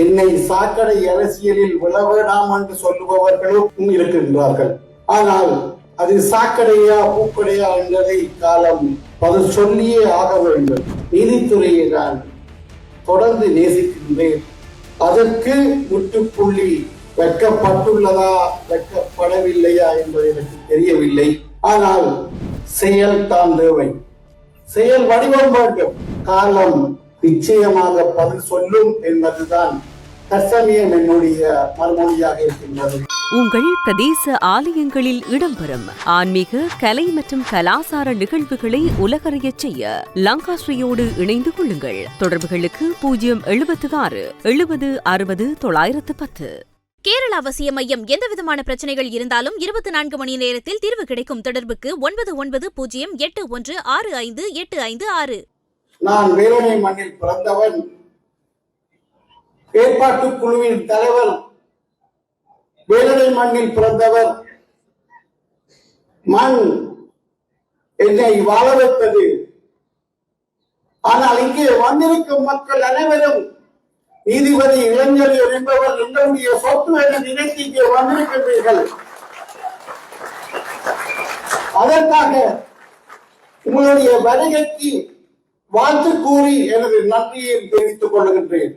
என்னை சாக்கடை அரசியலில் விழவேடாம் என்று சொல்லுபவர்களும் இருக்கின்றார்கள். ஆனால் அது சாக்கடையா பூக்கடையா என்பதை காலம் அது சொல்லியே ஆக வேண்டும். நீதித்துறையை நான் தொடர்ந்து நேசிக்கின்றேன். அதற்கு முற்றுப்புள்ளி வைக்கப்பட்டுள்ளதா வைக்கப்படவில்லையா என்பது எனக்கு தெரியவில்லை. ஆனால் செயல் தான் தேவை. செயல் வடிவம் வேண்டும். காலம் நிச்சயமாக பதில் சொல்லும் என்பதுதான் தற்சமயம் என்னுடைய மறுமொழியாக இருக்கின்றது. உங்கள் பிரதேச ஆலயங்களில் இடம்பெறும் ஆன்மீக கலை மற்றும் கலாசார நிகழ்வுகளை உலகறியச் செய்ய லங்காஸ்ரீயோடு இணைந்து கொள்ளுங்கள். தொடர்புகளுக்கு பூஜ்ஜியம் எழுபத்து ஆறு எழுபது அறுபது தொள்ளாயிரத்து பத்து. கேரள அவசிய மையம் எந்தவிதமான பிரச்சனைகள் இருந்தாலும் இருபத்தி நான்கு மணி நேரத்தில் தீர்வு கிடைக்கும் தொடர்புக்கு ஒன்பது ஒன்பது பூஜ்ஜியம் எட்டு ஒன்று ஆறு ஐந்து எட்டு ஐந்து ஆறு. நான் வேலனை மண்ணில் பிறந்தவன். ஏற்பாட்டு குழுவின் தலைவர் வேலடை மண்ணில் பிறந்தவர் மண் என்னை வாழ வைத்தது. ஆனால் இங்கே வந்திருக்கும் மக்கள் அனைவரும் நீதிபதி இளைஞர் என்பவர் எங்களுடைய சொத்து என நினைத்து இங்கே வந்திருக்கின்றீர்கள். அதற்காக உங்களுடைய வருகைக்கு வாழ்த்து கூறி எனது நன்றியை தெரிவித்துக் கொள்கின்றேன்.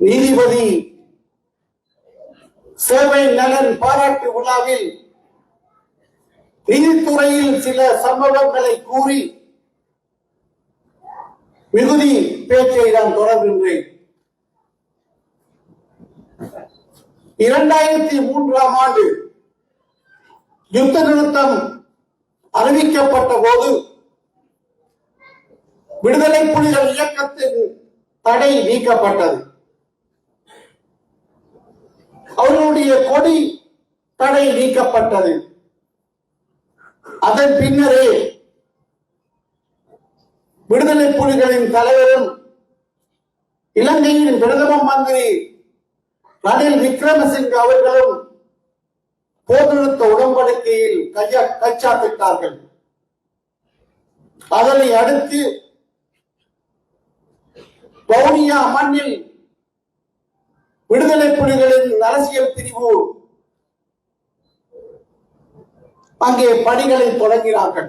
நீதிபதி சேவை நலன் பாராட்டு விழாவில் நீதித்துறையில் சில சம்பவங்களை கூறி மிகுதி பேச்சை நான் தொடர்கின்றேன். இரண்டாயிரத்தி மூன்றாம் ஆண்டு யுத்த நிறுத்தம் அறிவிக்கப்பட்ட போது விடுதலை புலிகள் இயக்கத்தின் தடை நீக்கப்பட்டது. அவர்களுடைய கொடி தடை நீக்கப்பட்டது. அதன் பின்னரே விடுதலை புலிகளின் தலைவரும் இலங்கையின் பிரதம மந்திரி ரணில் விக்ரமசிங்க அவர்களும் போர்நிறுத்த உடன்படிக்கையில் கைய கைச்சாத்திட்டார்கள். அதனை அடுத்து வவுனியா மண்ணில் விடுதலை புலிகளின் அரசியல் பிரிவு அங்கே பணிகளை தொடங்கினார்கள்.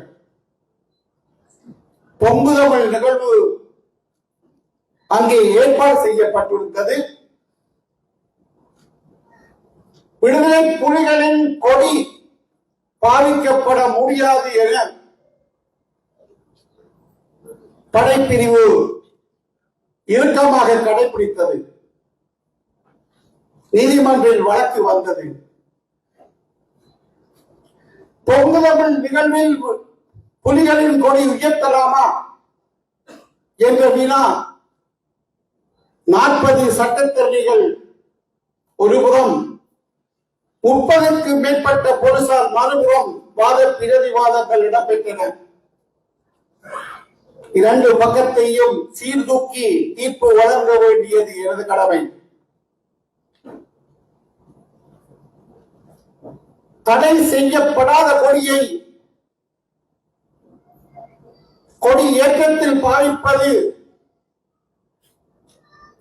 பொங்கு தமிழ் நிகழ்வு அங்கே ஏற்பாடு செய்யப்பட்டிருந்தது. விடுதலை புலிகளின் கொடி பாதிக்கப்பட முடியாது என படைப்பிரிவு இறுக்கமாக கடைபிடித்தது. நீதிமன்றில் வழக்கு வந்தது. பொங்குதமிழ் நிகழ்வில் புலிகளின் கொடி உயர்த்தலாமா என்ற வினா நாற்பது சட்டத்தரணிகள் ஒருபுறம் முப்பதுக்கு மேற்பட்ட போலீசார் மறுபுறம் வாத பிரதிவாதங்கள் இடம்பெற்றன. இரண்டு பக்கத்தையும் சீர்தூக்கி தீர்ப்பு வழங்க வேண்டியது எனது கடமை. தடை செய்யப்படாத கொடியை கொடி ஏற்றத்தில் பாவிப்பது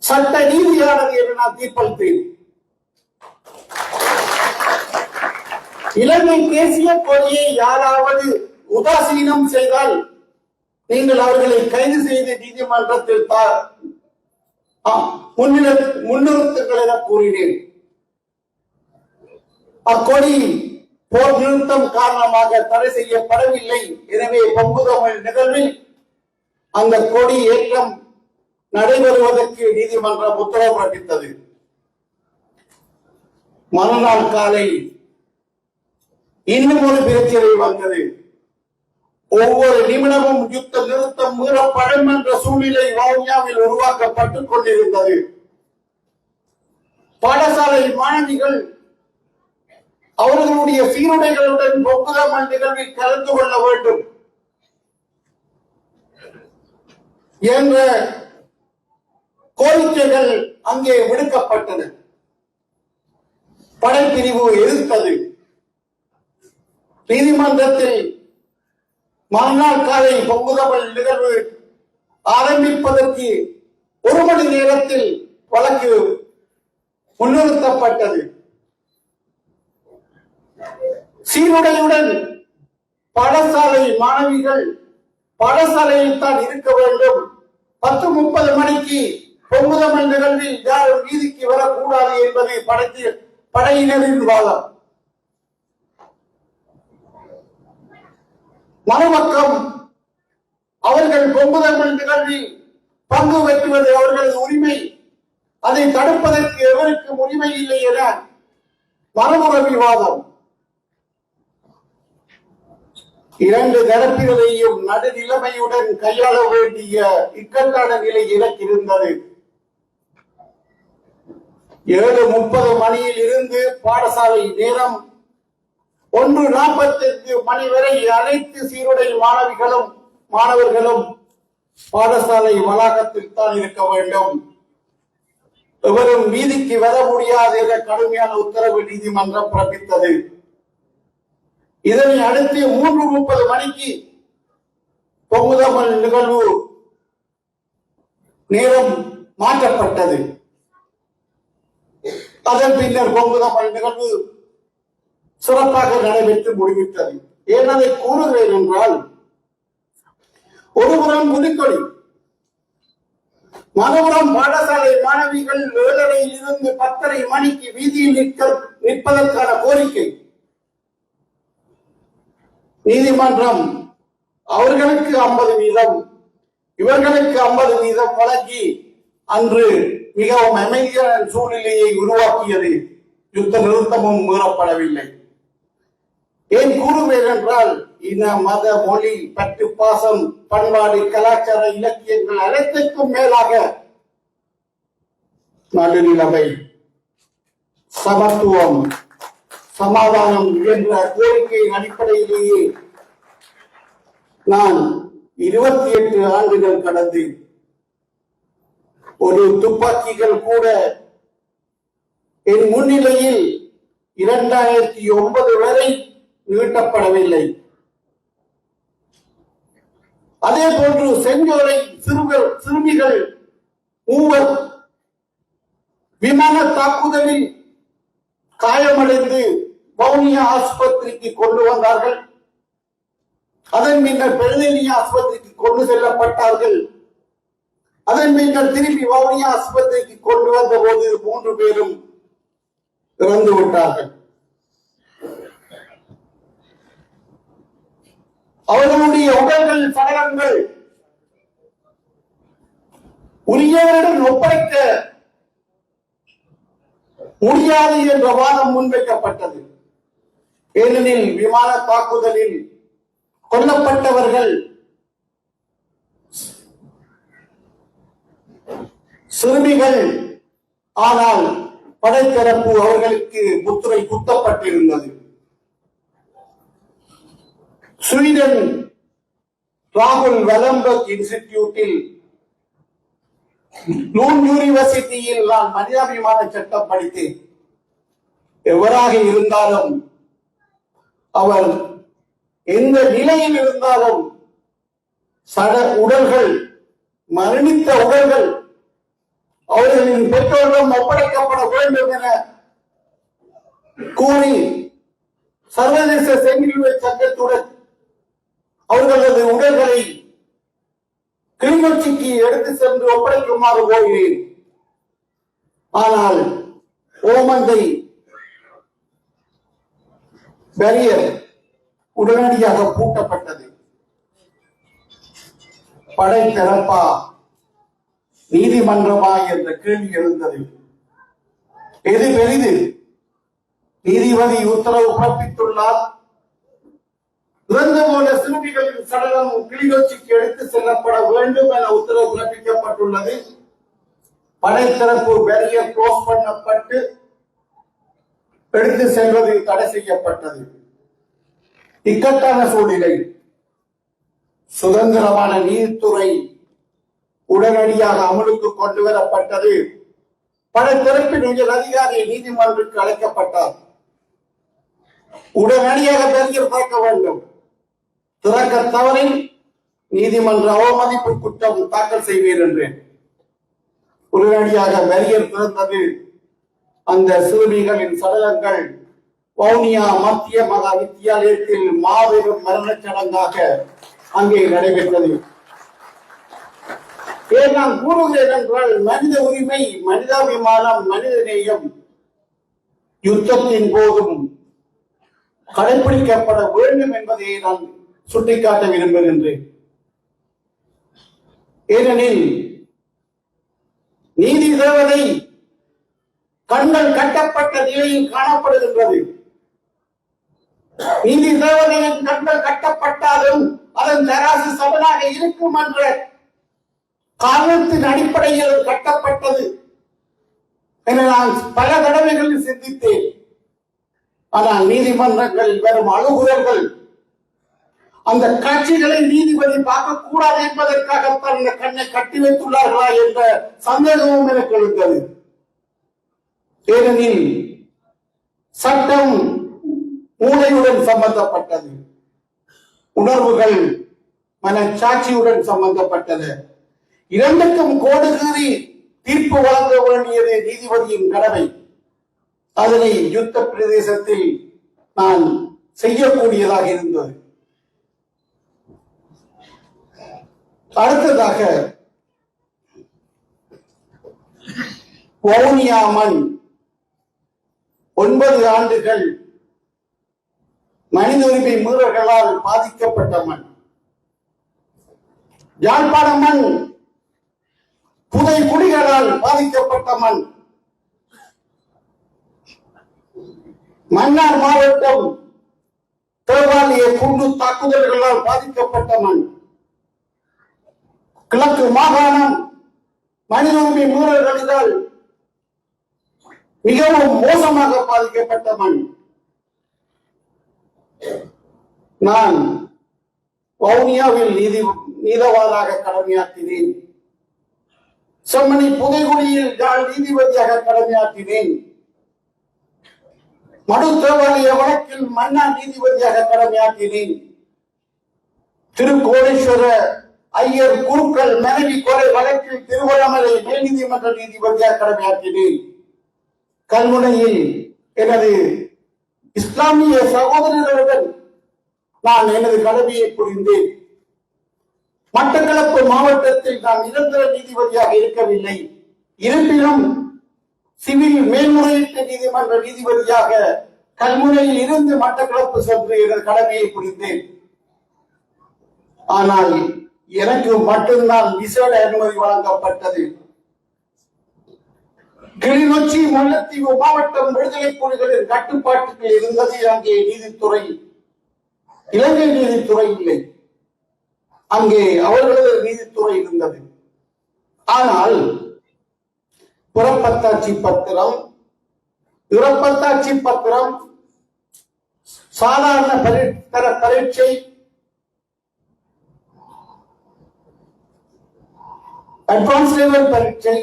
சட்ட ரீதியானது என்று நான் தீர்ப்பளித்தேன். இலங்கை தேசிய கொடியை யாராவது உதாசீனம் செய்தால் நீங்கள் அவர்களை கைது செய்து நீதிமன்றத்தில் முன்னிறுத்துங்கள் என கூறினேன். அக்கொடி போர் நிறுத்தம் காரணமாக தடை செய்யப்படவில்லை. எனவே பொங்கு நிகழ்வில் அந்த கொடி ஏற்றம் நடைபெறுவதற்கு நீதிமன்றம் உத்தரவு பிறப்பித்தது. மறுநாள் காலை இன்னும் ஒரு பிரச்சனை வந்தது. ஒவ்வொரு நிமிடமும் யுத்த நிறுத்தம் மீறப்படும் என்ற சூழ்நிலை வவுனியாவில் உருவாக்கப்பட்டுக் கொண்டிருந்தது. பாடசாலை மாணவிகள் அவர்களுடைய சீருடைகளுடன் பொங்குதமல் நிகழ்வில் கலந்து கொள்ள வேண்டும் என்ற கோரிக்கைகள் அங்கே விடுக்கப்பட்டன. படைப்பிரிவு எதிர்த்தது. நீதிமன்றத்தில் மறுநாள் காலை பொங்குதமல் நிகழ்வு ஆரம்பிப்பதற்கு ஒரு மணி நேரத்தில் வழக்கு முன்னிறுத்தப்பட்டது. சீருடையுடன் பாடசாலை மாணவிகள் பாடசாலையில் தான் இருக்க வேண்டும். பத்து முப்பது மணிக்கு பொங்குதமிழ் நிகழ்வில் யாரும் வீதிக்கு வரக்கூடாது என்பது படத்தில் படையினரின் வாதம். மறுபக்கம் அவர்கள் கொம்புதங்கள் நிகழ்வில் பங்கு பெற்றுவது அவர்களது உரிமை. அதை தடுப்பதற்கு எவருக்கும் உரிமை இல்லை என மறுமுறை விவாதம் இரண்டு தரப்பினரையும் நடுநிலைமையுடன் கையாள வேண்டிய இக்கட்டான நிலை எனக்கு இருந்தது ஏழு முப்பது மணியில் இருந்து பாடசாலை நேரம் ஒன்று நாற்பத்தி மணி வரை அனைத்து சீருடை மாணவிகளும் மாணவர்களும் பாடசாலை வளாகத்தில் தான் இருக்க வேண்டும். எவரும் வீதிக்கு வர முடியாது என்ற கடுமையான உத்தரவு நீதிமன்றம் பிறப்பித்தது. இதனை அடுத்து மூன்று முப்பது மணிக்கு பொங்குதமல் நிகழ்வு நேரம் மாற்றப்பட்டது. அதன் பின்னர் பொங்குதமல் நிகழ்வு சிறப்பாக நடைபெற்று முடிவிட்டது ஏன் அதை கூறுகிறேன் என்றால் ஒருபுறம் முதுக்கொடி மறுபுறம் பாடசாலை மாணவிகள் ஏழரையில் இருந்து பத்தரை மணிக்கு வீதியில் நிற்க நிற்பதற்கான கோரிக்கை. நீதிமன்றம் அவர்களுக்கு ஐம்பது வீதம் இவர்களுக்கு ஐம்பது வீதம் வழங்கி அன்று மிகவும் அமைதியான சூழ்நிலையை உருவாக்கியது. யுத்த நிறுத்தமும் மீறப்படவில்லை. ஏன் கூறுவேன் என்றால் இன மத மொழி பற்று பாசம் பண்பாடு கலாச்சார இலக்கியங்கள் அனைத்துக்கும் மேலாக நடுநிலைமை சமத்துவம் சமாதானம் என்ற கோரிக்கையின் அடிப்படையிலேயே நான் இருபத்தி எட்டு ஆண்டுகள் கடந்து ஒரு துப்பாக்கிகள் கூட என் முன்னிலையில் இரண்டாயிரத்தி ஒன்பது வரை நீட்டப்படவில்லை. அதே போன்று செஞ்சோலை சிறுவர் சிறுமிகள் மூவர் விமான தாக்குதலில் காயமடைந்து வவுனியா ஆஸ்பத்திரிக்கு கொண்டு வந்தார்கள். அதன் பின்னர் பெருநெல்லி ஆஸ்பத்திரிக்கு கொண்டு செல்லப்பட்டார்கள். அதன் பின்னர் திருப்பி வவுனியா ஆஸ்பத்திரிக்கு கொண்டு வந்த போது மூன்று பேரும் இறந்து விட்டார்கள் அவர்களுடைய உடல்கள் சடலங்கள். உரியவரிடம் ஒப்படைக்க முடியாது என்ற வாதம் முன்வைக்கப்பட்டது. ஏனெனில் விமான தாக்குதலில் கொல்லப்பட்டவர்கள் சிறுமிகள். ஆனால் படைத்தரப்பு அவர்களுக்கு முத்துரை குத்தப்பட்டிருந்தது. ஸ்வீடன் ராகுல் வெலம்பர்க் இன்ஸ்டிடியூட்டில் லூன் யூனிவர்சிட்டியில் நான் மனிதாபிமான சட்டம் படித்தேன். எவராக இருந்தாலும் அவர் எந்த நிலையில் இருந்தாலும் சட உடல்கள் மரணித்த உடல்கள் அவர்களின் பெற்றோரிடம் ஒப்படைக்கப்பட வேண்டும் என கூறி சர்வதேச செஞ்சிலுவை சங்கத்துடன் அவர்களது உடல்களை கிளிநொச்சிக்கு எடுத்து சென்று ஒப்படைக்குமாறு கோருகிறேன். ஆனால் ஓமந்தை பேரியர் உடனடியாக பூட்டப்பட்டது. படை திறப்பா நீதிமன்றமா என்ற கேள்வி எழுந்தது. எது பெரிது? நீதிபதி உத்தரவு பிறப்பித்துள்ளார். இறந்து போன சிறுமிகளின் சடலம் கிளிநொச்சிக்கு எடுத்து செல்லப்பட வேண்டும் என உத்தரவு பிறப்பிக்கப்பட்டுள்ளது. படைத்தரப்பு பேரியர் க்ளோஸ் பண்ணப்பட்டு எடுத்து செல்வது தடை செய்யப்பட்டது. இக்கட்டான சூழ்நிலை. சுதந்திரமான நீதித்துறை உடனடியாக அமலுக்கு கொண்டு வரப்பட்டது படைத்தரப்பின் உயர் அதிகாரி நீதிமன்றத்துக்கு அழைக்கப்பட்டார். உடனடியாக பேரியர் பார்க்க வேண்டும். திறக்க தவறில் நீதிமன்ற அவமதிப்பு குற்றம் தாக்கல் செய்வீர் என்றேன். உடனடியாக பேரியர் திறந்தது அந்த சிறுமிகளின் சடலங்கள் வவுனியா மத்திய மகா வித்தியாலயத்தில் மாபெரும் மரணச் சடங்காக அங்கே நடைபெற்றது. நான் கூறுகிறேன் என்றால் மனித உரிமை மனிதாபிமானம் மனித நேயம் யுத்தத்தின் போதும் கடைபிடிக்கப்பட வேண்டும் என்பதை நான் சுட்டிக்காட்ட விரும்புகின்றேன் ஏனெனில் நீதி தேவதை கண்கள் கட்டப்பட்ட நிலையில் காணப்படுகின்றது. நீதி தேவதையின் கண்கள் கட்டப்பட்டாலும் அதன் தராசு சமனாக இருக்கும் என்ற காரணத்தின் அடிப்படையில் கட்டப்பட்டது என நான் பல தடவைகளில் சிந்தித்தேன். ஆனால் நீதிமன்றங்களில் வரும் அழுகுறல்கள் அந்த காட்சிகளை நீதிபதி பார்க்க கூடாது என்பதற்காகத்தான் இந்த கண்ணை கட்டி வைத்துள்ளார்களா என்ற சந்தேகமும் எனக்கு எழுந்தது. ஏனெனில் சட்டம் மூளையுடன் சம்பந்தப்பட்டது. உணர்வுகள் மனச்சாட்சியுடன் சம்பந்தப்பட்டது இரண்டுக்கும் கோடு கீறி தீர்ப்பு வழங்க வேண்டியது நீதிபதியின் கடமை. அதனை யுத்த பிரதேசத்தில் நான் செய்யக்கூடியதாக இருந்தது. அடுத்ததாக வவுனியாமன் ஒன்பது ஆண்டுகள் மனித உரிமை மீறல்களால் பாதிக்கப்பட்ட மண். யாழ்ப்பாண மண் புதை குடிகளால் பாதிக்கப்பட்ட மண். மன்னார் மாவட்டம் தேவாலய குண்டு தாக்குதல்களால் பாதிக்கப்பட்ட மண். கிழக்கு மாகாணம் மனித உரிமை மீறல்களினால் மிகவும் மோசமாக பாதிக்கப்பட்ட மண். நான் வவுனியாவில் நீதி நீதவானாக கடமையாற்றினேன். செம்மணி புதைகுடியில் நான் நீதிபதியாக கடமையாற்றினேன். மடுத்தவாளிய வழக்கில் மன்னா நீதிபதியாக கடமையாற்றினேன். திருக்கோணேஸ்வர ஐயர் குருக்கள் மனைவி கொலை வழக்கில் திருவண்ணாமலை உயர்நீதிமன்ற நீதிபதியாக கடமையாற்றினேன் கல்முனையில் எனது இஸ்லாமிய சகோதரர்களுடன் நான் எனது கடமையை புரிந்தேன். மட்டக்களப்பு மாவட்டத்தில் நான் நிரந்தர நீதிபதியாக இருக்கவில்லை. இருப்பினும் சிவில் மேல்முறையீட்டு நீதிமன்ற நீதிபதியாக கல்முனையில் இருந்து மட்டக்களப்பு சென்று எனது கடமையை புரிந்தேன். ஆனால் எனக்கு மட்டும்தான் விசேட அனுமதி வழங்கப்பட்டது. கிளிநொச்சி முல்லைத்தீவு மாவட்டம் விடுதலை புலிகளின் கட்டுப்பாட்டுக்கு இருந்தது அங்கே நீதித்துறை. இலங்கை நீதித்துறை இல்லை. அங்கே அவர்களது நீதித்துறை இருந்தது. ஆனால் புறப்பத்தாட்சி பத்திரம் இறப்பத்தாட்சி பத்திரம் சாதாரண தர பரீட்சை அட்வான்ஸ் லெவல் பரீட்சை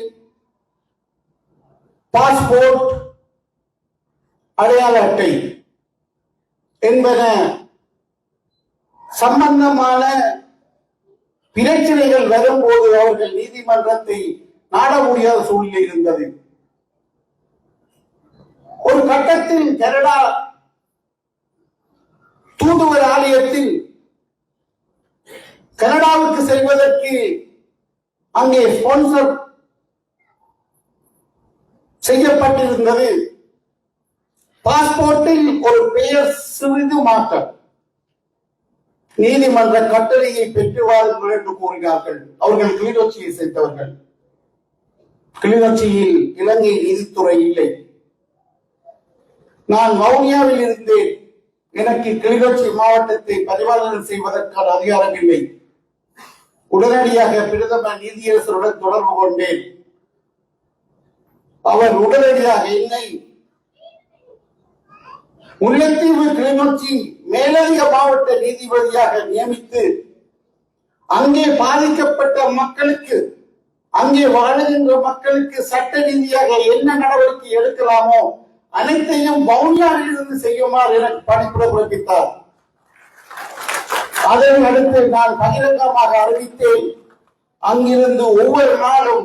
பாஸ்போர்ட் அடையாள அட்டை என்பன சம்பந்தமான பிரச்சனைகள் வரும்போது அவர்கள் நீதிமன்றத்தை நாட முடியாத சூழ்நிலை இருந்தது. ஒரு கட்டத்தில் கனடா தூதுவர் ஆலயத்தில் கனடாவுக்கு செல்வதற்கு அங்கே ஸ்பான்சர் செய்யப்பட்டிருந்தது. பாஸ்போர்ட்டில் ஒரு பெயர் சிறிது மாற்றம். நீதிமன்ற கட்டளையை பெற்று வாருங்கள் என்று கூறினார்கள். அவர்கள் கிளிநொச்சியை சேர்ந்தவர்கள் கிளிநொச்சியில் இலங்கை நீதித்துறை இல்லை. நான் வவுனியாவில் இருந்தேன். எனக்கு கிளிநொச்சி மாவட்டத்தை பரிபாலனை செய்வதற்கான அதிகாரம் இல்லை. உடனடியாக பிரதம நீதியரசருடன் தொடர்பு கொண்டேன். அவர் உடனடியாக என்னை முல்லைத்தீவு கிளிநொச்சி மேலதிக மாவட்ட நீதிபதியாக நியமித்து அங்கே பாதிக்கப்பட்ட மக்களுக்கு அங்கே வாழுகின்ற மக்களுக்கு சட்ட ரீதியாக என்ன நடவடிக்கை எடுக்கலாமோ அனைத்தையும் பவுனியாரிலிருந்து செய்யுமாறு எனக்கு பணிப்புரை பிறப்பித்தார். அதை அடுத்து நான் பகிரங்கமாக அறிவித்தேன். அங்கிருந்து ஒவ்வொரு நாளும்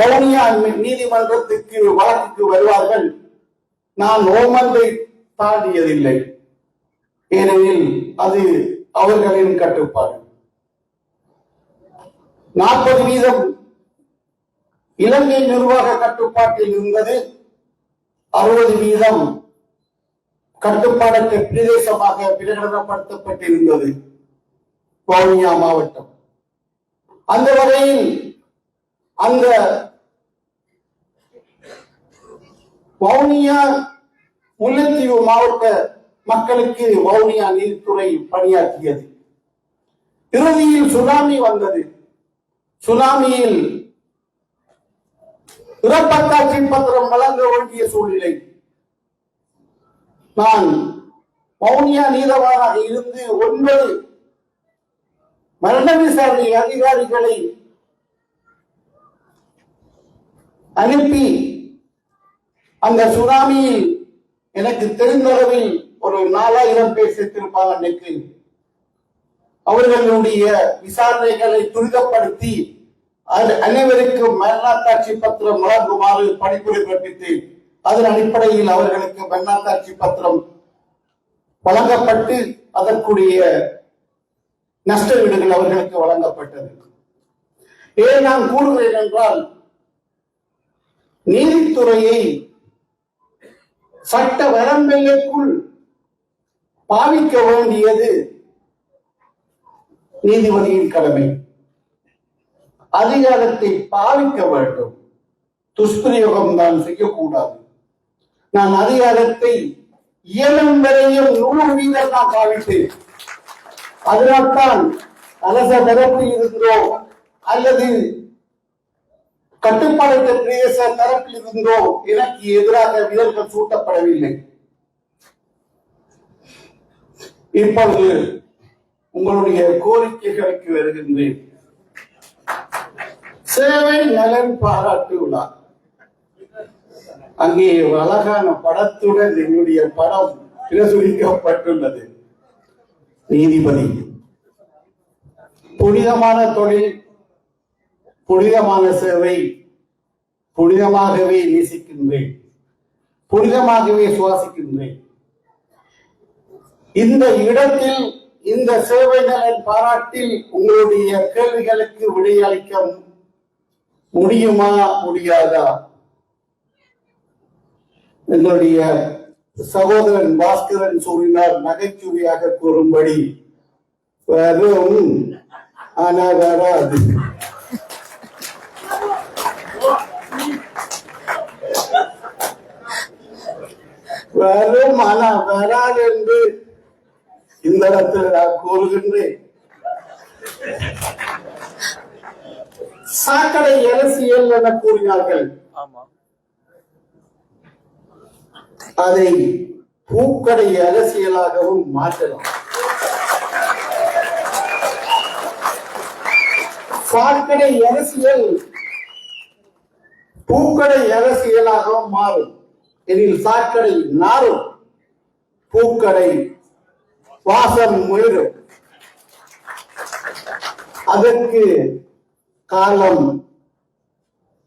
வவுனியா நீதிமன்றத்துக்கு வழக்குக்கு வருவார்கள். நான் ஓமந்தை தாண்டியதில்லை. ஏனெனில் அது அவர்களின் கட்டுப்பாடு. நாற்பது வீதம் இலங்கை நிர்வாக கட்டுப்பாட்டில் இருந்தது. அறுபது வீதம் கட்டுப்பாடற்ற பிரதேசமாக பிரகடனப்படுத்தப்பட்டிருந்தது. வவுனியா மாவட்டம். அந்த வகையில் அந்த வவுனியா முல்லைத்தீவு மாவட்ட மக்களுக்கு வவுனியா நீதித்துறை பணியாற்றியது. இறுதியில் சுனாமி வந்தது. சுனாமியில் இறப்பக்காட்சி பத்திரம் வழங்க வேண்டிய சூழ்நிலை. நான் மௌனியா நீதவானாக இருந்து ஒன்பது மரண விசாரணை அதிகாரிகளை அனுப்பி அந்த சுனாமியில் எனக்கு தெரிந்த அளவில் ஒரு நாலாயிரம் பேர் செத்திருப்பாங்க அன்னைக்கு. அவர்களுடைய விசாரணைகளை துரிதப்படுத்தி அனைவருக்கும் மரணாத்தாட்சி பத்திரம் வழங்குமாறு பணிப்புரை பிறப்பித்தேன் அதன் அடிப்படையில் அவர்களுக்கு மரணாத்தாட்சி பத்திரம் வழங்கப்பட்டு அதற்குரிய நஷ்ட வீடுகள் அவர்களுக்கு வழங்கப்பட்டது. ஏன் நான் கூறுகிறேன் என்றால் நீதித்துறையை சட்ட வரம்பெல்லைக்குள் பாவிக்க வேண்டியது நீதிபதியின் கடமை. அதிகாரத்தை பாவிக்க வேண்டும். துஷ்பிரயோகம் தான் செய்யக்கூடாது. நான் அதிகாரத்தை இயலும் வரையும் நூறு வீதம் நான் பாவித்தேன் அதனால்தான் அரச தரப்பில் இருந்தோ அல்லது கட்டுப்பாடற்ற பிரதேச தரப்பில் இருந்தோ எனக்கு எதிராக விரல்கள் சூட்டப்படவில்லை. இப்பொழுது உங்களுடைய கோரிக்கைகளுக்கு வருகின்றேன். சேவை நலன் பாராட்டு விழா. அங்கே ஒரு அழகான படத்துடன் என்னுடைய படம் பிரசுரிக்கப்பட்டுள்ளது. நீதிபதி புனிதமான தொழில் புனிதமான சேவை புனிதமாகவே நேசிக்கின்றேன் புனிதமாகவே சுவாசிக்கின்றேன். இந்த இடத்தில் இந்த சேவை நலன் பாராட்டில் உங்களுடைய கேள்விகளுக்கு விடையளிக்க முடியுமா முடியாதா? எங்களுடைய சகோதரன் பாஸ்கரன் சூறினார் நகைச்சுவையாக கூறும்படி. வரும் ஆனா வராது. வரும் ஆனா வராது என்று இந்த இடத்தில் நான் கூறுகின்றேன். சாக்கடை அரசியல் என கூறினார்கள். ஆமா. அதை பூக்கடை அரசியலாகவும் மாற்றலாம். சாக்கடை அரசியல் பூக்கடை அரசியலாகவும் மாறும். எனில் சாக்கடை நாரும் பூக்கடை வாசம் முயலும் அதற்கு காலம்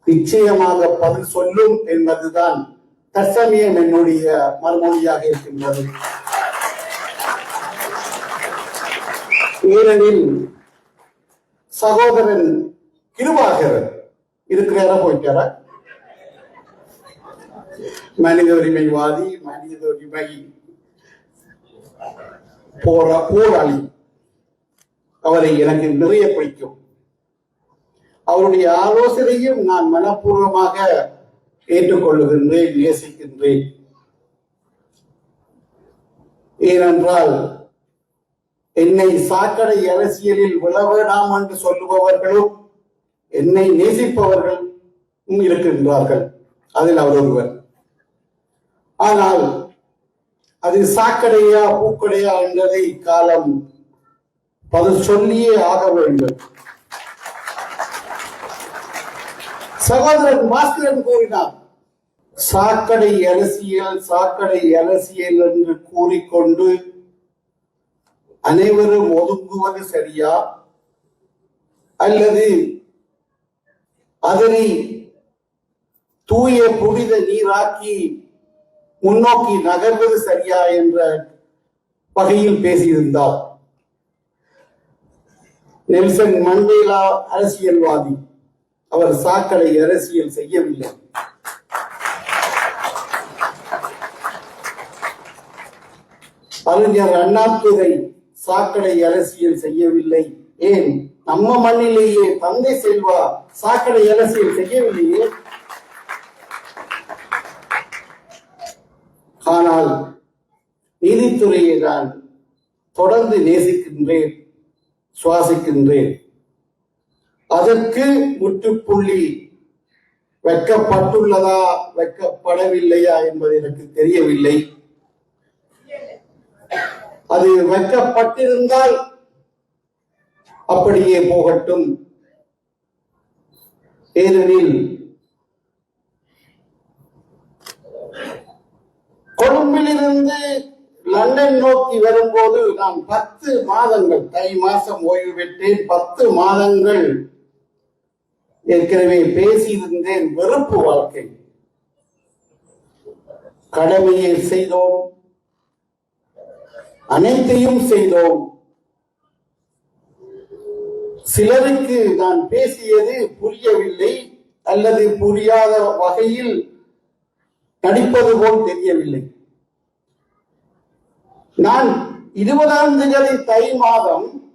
நிச்சயமாக பதில் சொல்லும் என்பதுதான். தற்சமயம் என்னுடைய மறுமொழியாக இருக்கின்றது. ஏனெனில் சகோதரன் கிருபாகரன் இருக்கிறாரா போயிட்டாரா? மனித உரிமைவாதி மனித உரிமை போரா போராளி. அவரை எனக்கு நிறைய பிடிக்கும். அவருடைய ஆலோசனையும் நான் மனப்பூர்வமாக ஏற்றுக்கொள்ளுகின்றேன் நேசிக்கின்றேன். ஏனென்றால் என்னை சாக்கடை அரசியலில் விழ வேண்டாம் என்று சொல்லுபவர்களும் என்னை நேசிப்பவர்களும் இருக்கின்றார்கள். அதில் அவர் ஒருவர். ஆனால் அது சாக்கடையா பூக்கடையா என்பதை காலம் பதில் சொல்லியே ஆக வேண்டும். சகோதரன் பாஸ்கரன் கூறினார். சாக்கடை அரசியல் சாக்கடை அரசியல் என்று கூறிக்கொண்டு அனைவரும் ஒதுங்குவது சரியா? அல்லது அதனை தூய புனித நீராக்கி முன்னோக்கி நகர்வது சரியா என்ற வகையில் பேசியிருந்தார். நெல்சன் மண்டேலா அரசியல்வாதி. அவர் சாக்கடை அரசியல் செய்யவில்லை. அறிஞர் அண்ணாத்துறை சாக்கடை அரசியல் செய்யவில்லை. ஏன்? நம்ம மண்ணிலேயே தந்தை செல்வா சாக்கடை அரசியல் செய்யவில்லையே? ஆனால் நீதித்துறையை நான் தொடர்ந்து நேசிக்கின்றேன் சுவாசிக்கின்றேன். அதற்கு முற்றுப்புள்ளி வைக்கப்பட்டுள்ளதா வைக்கப்படவில்லையா என்பது எனக்கு தெரியவில்லை. அது வைக்கப்பட்டிருந்தால் அப்படியே போகட்டும். ஏனெனில் கொழும்பிலிருந்து லண்டன் நோக்கி வரும்போது நான் பத்து மாதங்கள் தை மாசம் ஓய்வு பெற்றேன் பத்து மாதங்கள் ஏற்கனவே பேசியிருந்தேன் வெறுப்பு வாழ்க்கை. கடமையை செய்தோம். அனைத்தையும் செய்தோம். சிலருக்கு நான் பேசியது புரியவில்லை அல்லது புரியாத வகையில் நடிப்பது போல் தெரியவில்லை. நான் இருபதாம் தேதி தை மாதம்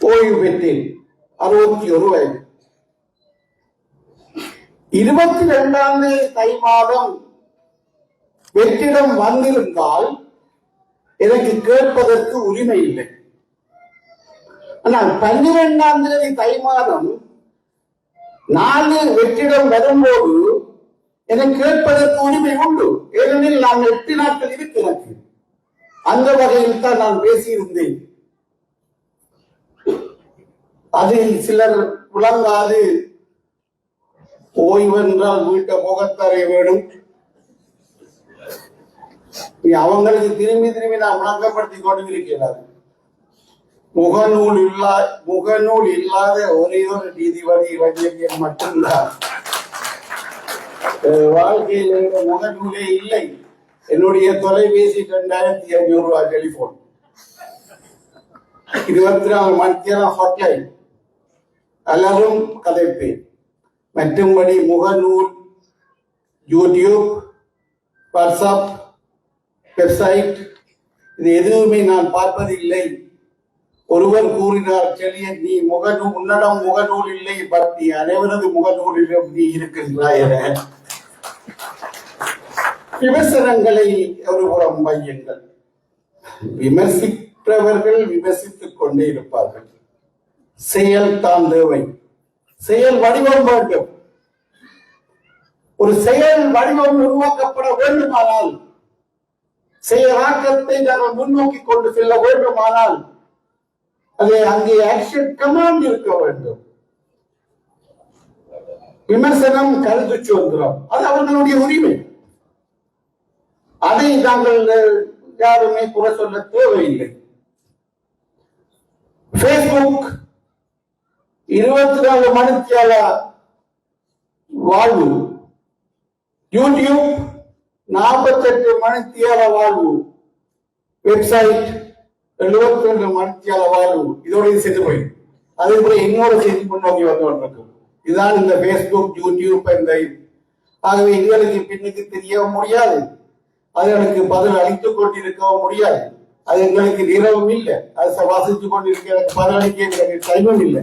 ஓய்வு பெற்றேன். அறுபத்தி ஒரு வயது. இருபத்தி ரெண்டாம் தேதி தை மாதம் வெற்றிடம் வந்திருந்தால் எனக்கு கேட்பதற்கு உரிமை இல்லை. ஆனால் பன்னிரெண்டாம் தேதி தை மாதம் நாலு வெற்றிடம் வரும்போது எனக்கு கேட்பதற்கு உரிமை உண்டு. ஏனெனில் நான் எட்டு நாட்கள் இருக்கு எனக்கு அந்த வகையில் தான் நான் பேசியிருந்தேன். அதில் சிலர் விளங்காது ஓய்வென்றால் வீட்டை முகத்தறை வேணும்? அவங்களுக்கு திரும்பி திரும்பி நான் விளங்கப்படுத்தி கொண்டு இருக்கிறார் முகநூல் இல்லா முகநூல் இல்லாத ஒரே ஒரு நீதிபதி இளைஞர்கள் மட்டும்தான். வாழ்க்கையில் முகநூலே இல்லை. என்னுடைய தொலைபேசி ரெண்டாயிரத்தி ஐநூறு ரூபாய் டெலிபோன். இருபத்தி நாலு மணித்தேரம் ஹாட்லைன் அலரும் கதைப்பேன். மற்றும்படி முகநூல் யூடியூப் வாட்ஸ்அப் வெப்சைட் இது எதுவுமே நான் பார்ப்பதில்லை. ஒருவர் கூறினார் செழிய நீ முகநூல் உன்னிடம் முகநூல் இல்லை பட் நீ அனைவரது முகநூலிலும் நீ இருக்கின்றாய் என. விமர்சனங்களை ஒருபுறம் வையுங்கள். விமர்சிப்பவர்கள் விமர்சித்துக் கொண்டே இருப்பார்கள். செயல் தான் தேவை. செயல் வடிவம் வேண்டும். ஒரு செயல் வடிவம் உருவாக்கப்பட வேண்டுமானால் செயலாக்கத்தை நாம் முன்னோக்கி கொண்டு செல்ல வேண்டுமானால் அது அங்கே ஆக்ஷன் கமாண்ட் இருக்க வேண்டும். விமர்சனம் கருத்து சுதந்திரம். அது அவர்களுடைய உரிமை. அதை நாங்கள் யாருமே குறை சொல்ல தேவையில்லை. பேஸ்புக் இருபத்தி நாலு மணித்தியால வாழ்வு. யூடியூப் நாற்பத்தெட்டு மணித்தியால வாழ்வு. வெப்சைட் எழுபத்தி ரெண்டு மணித்தியால வாழ்வு. இதோட இது போய் போயிடும். அதே போல இன்னொரு செய்தி முன்னோக்கி வந்து கொண்டிருக்கும். இதுதான் இந்த பேஸ்புக் யூடியூப் இந்த ஆகவே இதுகளுக்கு பின்னுக்கு தெரியவும் முடியாது. அது எனக்கு பதில் அளித்துக் கொண்டிருக்கவும் முடியாது. அது எங்களுக்கு நிறவும் இல்லை. அது வாசித்துக் கொண்டிருக்க எனக்கு பதிலளிக்க எனக்கு டைமும் இல்லை.